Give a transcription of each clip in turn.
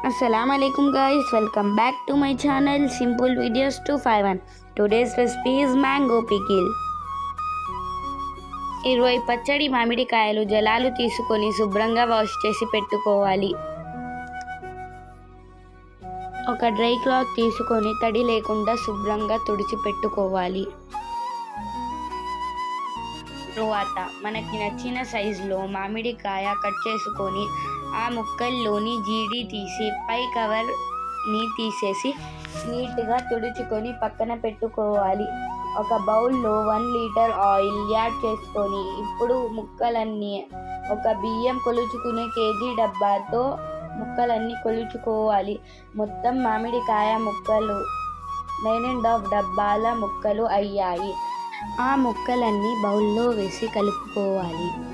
Assalamu welcome guys, welcome back to my channel Simple Videos 251. Today's recipe is mango pickle. ఇరవై పచ్చడి మామిడికాయలు జలాలు తీసుకొని శుభ్రంగా వాష్ చేసి పెట్టుకోవాలి ఒక డ్రై క్లాత్ తీసుకొని తడి లేకుండా శుభ్రంగా తుడిచి పెట్టుకోవాలి తరువాత మనకి నచ్చిన సైజులో మామిడికాయ కట్ చేసుకొని ఆ ముక్కల్లోని జీడి తీసి పై కవర్ని తీసేసి నీట్గా తుడుచుకొని పక్కన పెట్టుకోవాలి. ఒక బౌల్లో వన్ లీటర్ ఆయిల్ యాడ్ చేసుకొని ఇప్పుడు ముక్కలన్నీ ఒక బియ్యం కొలుచుకునే కేజీ డబ్బాతో ముక్కలన్నీ కొలుచుకోవాలి. మొత్తం మామిడికాయ ముక్కలు నైన్ అండ్ హాఫ్ డబ్బాల ముక్కలు అయ్యాయి. ఆ ముక్కలన్నీ బౌల్లో వేసి కలుపుకోవాలి.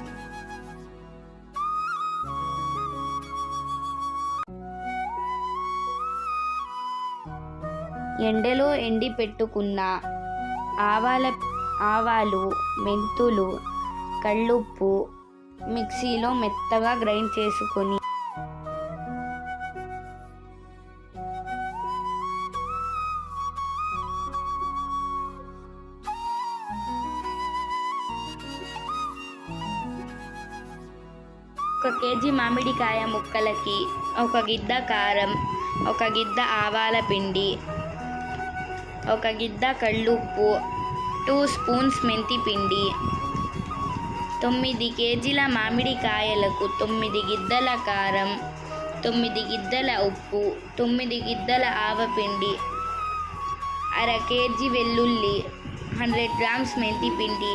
ఎండలో ఎండి పెట్టుకున్న ఆవాల ఆవాలు మెంతులు కళ్ళుప్పు మిక్సీలో మెత్తగా గ్రైండ్ చేసుకొని ఒక కేజీ మామిడికాయ ముక్కలకి ఒక గిద్ద కారం ఒక గిద్ద ఆవాల పిండి ఒక గిద్ద కళ్ళుప్పు టూ స్పూన్స్ మెంతి పిండి తొమ్మిది కేజీల మామిడికాయలకు తొమ్మిది గిద్దల కారం తొమ్మిది గిద్దల ఉప్పు తొమ్మిది గిద్దల ఆవపిండి అర కేజీ వెల్లుల్లి హండ్రెడ్ గ్రామ్స్ మెంతి పిండి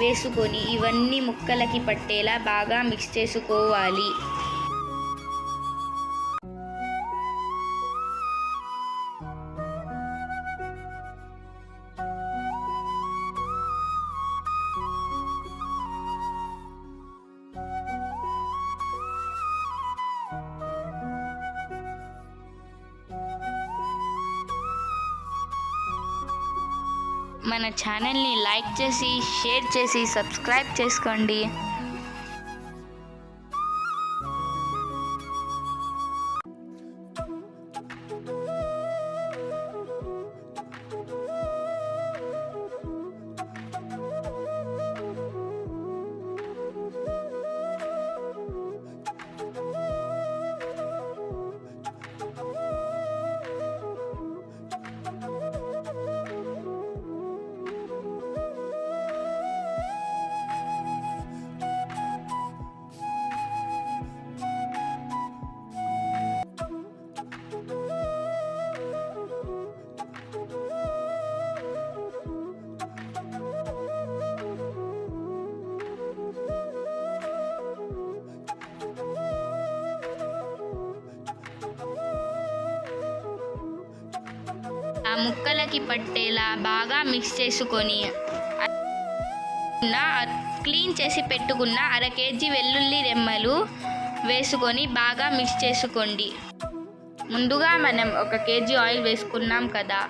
వేసుకొని ఇవన్నీ ముక్కలకి పట్టేలా బాగా మిక్స్ చేసుకోవాలి. మన ఛానల్ని లైక్ చేసి షేర్ చేసి సబ్స్క్రైబ్ చేసుకోండి. ఆ ముక్కలకి పట్టేలా బాగా మిక్స్ చేసుకొని క్లీన్ చేసి పెట్టుకున్న అర కేజీ వెల్లుల్లి రెమ్మలు వేసుకొని బాగా మిక్స్ చేసుకోండి. ముందుగా మనం ఒక కేజీ ఆయిల్ వేసుకున్నాం కదా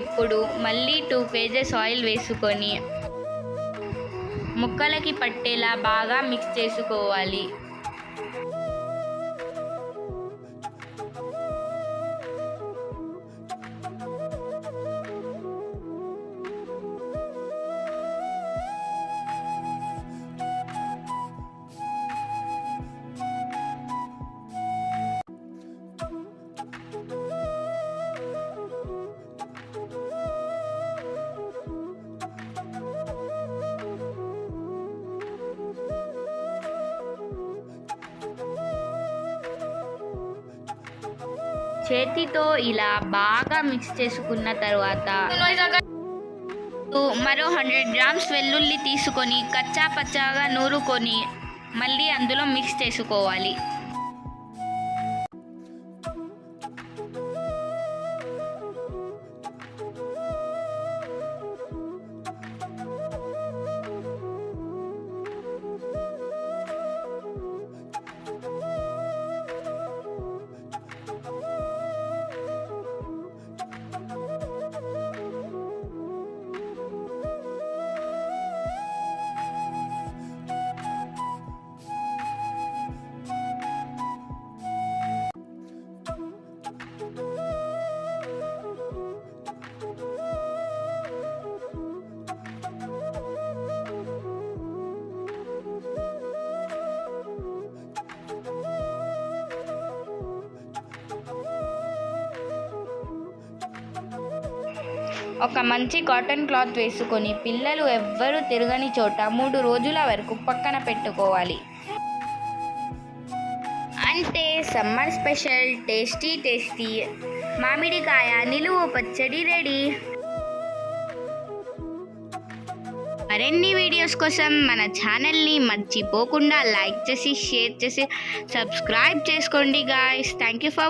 ఇప్పుడు మళ్ళీ టూ కేజెస్ ఆయిల్ వేసుకొని ముక్కలకి పట్టేలా బాగా మిక్స్ చేసుకోవాలి. చేతితో ఇలా బాగా మిక్స్ చేసుకున్న తర్వాత మరో హండ్రెడ్ గ్రామ్స్ వెల్లుల్లి తీసుకొని కచ్చా పచ్చాగా నూరుకొని మళ్ళీ అందులో మిక్స్ చేసుకోవాలి. ఒక మంచి కాటన్ క్లాత్ వేసుకొని పిల్లలు ఎవ్వరూ తిరగని చోట మూడు రోజుల వరకు పక్కన పెట్టుకోవాలి. అంటే సమ్మర్ స్పెషల్ టేస్టీ టేస్టీ మామిడికాయ నిలువ పచ్చడి రెడీ. మరిన్ని వీడియోస్ కోసం మన ఛానల్ని మర్చిపోకుండా లైక్ చేసి షేర్ చేసి సబ్స్క్రైబ్ చేసుకోండి గాయస్ థ్యాంక్ యూ ఫర్